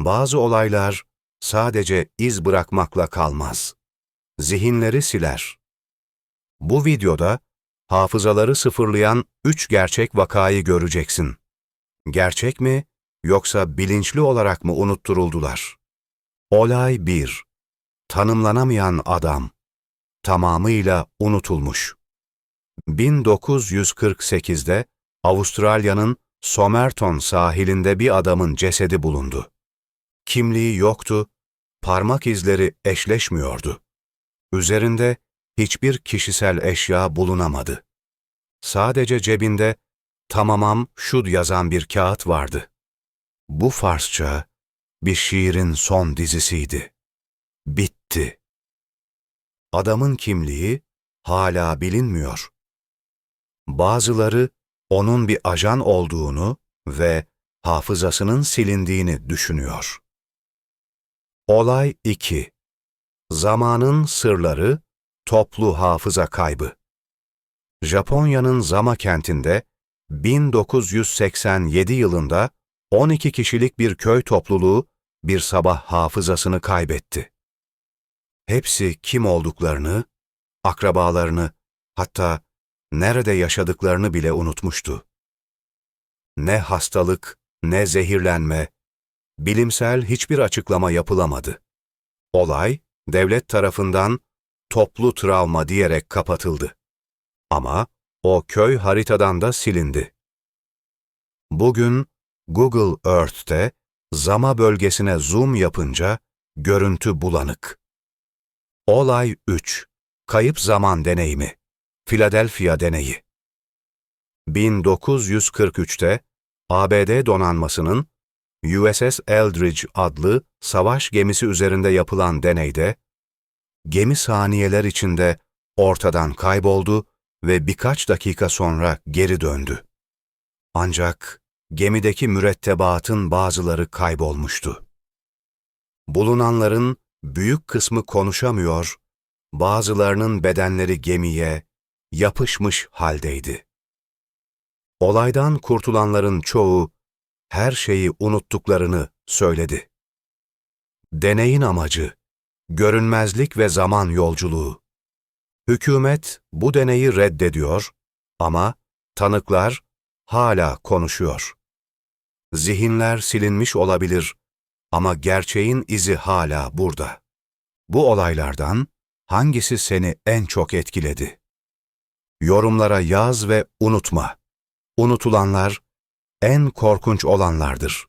Bazı olaylar sadece iz bırakmakla kalmaz. Zihinleri siler. Bu videoda hafızaları sıfırlayan üç gerçek vakayı göreceksin. Gerçek mi yoksa bilinçli olarak mı unutturuldular? Olay 1. Tanımlanamayan adam. Tamamıyla unutulmuş. 1948'de Avustralya'nın Somerton sahilinde bir adamın cesedi bulundu. Kimliği yoktu, parmak izleri eşleşmiyordu. Üzerinde hiçbir kişisel eşya bulunamadı. Sadece cebinde tamamam şud yazan bir kağıt vardı. Bu Farsça bir şiirin son dizisiydi. Bitti. Adamın kimliği hala bilinmiyor. Bazıları onun bir ajan olduğunu ve hafızasının silindiğini düşünüyor. Olay 2. Zamanın sırları, toplu hafıza kaybı. Japonya'nın Zama kentinde 1987 yılında 12 kişilik bir köy topluluğu bir sabah hafızasını kaybetti. Hepsi kim olduklarını, akrabalarını, hatta nerede yaşadıklarını bile unutmuştu. Ne hastalık, ne zehirlenme, bilimsel hiçbir açıklama yapılamadı. Olay, devlet tarafından toplu travma diyerek kapatıldı. Ama o köy haritadan da silindi. Bugün Google Earth'te Zama bölgesine zoom yapınca görüntü bulanık. Olay 3. Kayıp zaman deneyimi. Philadelphia deneyi. 1943'te ABD donanmasının USS Eldridge adlı savaş gemisi üzerinde yapılan deneyde, gemi saniyeler içinde ortadan kayboldu ve birkaç dakika sonra geri döndü. Ancak gemideki mürettebatın bazıları kaybolmuştu. Bulunanların büyük kısmı konuşamıyor, bazılarının bedenleri gemiye yapışmış haldeydi. Olaydan kurtulanların çoğu her şeyi unuttuklarını söyledi. Deneyin amacı, görünmezlik ve zaman yolculuğu. Hükümet bu deneyi reddediyor ama tanıklar hala konuşuyor. Zihinler silinmiş olabilir ama gerçeğin izi hala burada. Bu olaylardan hangisi seni en çok etkiledi? Yorumlara yaz ve unutma. Unutulanlar en korkunç olanlardır.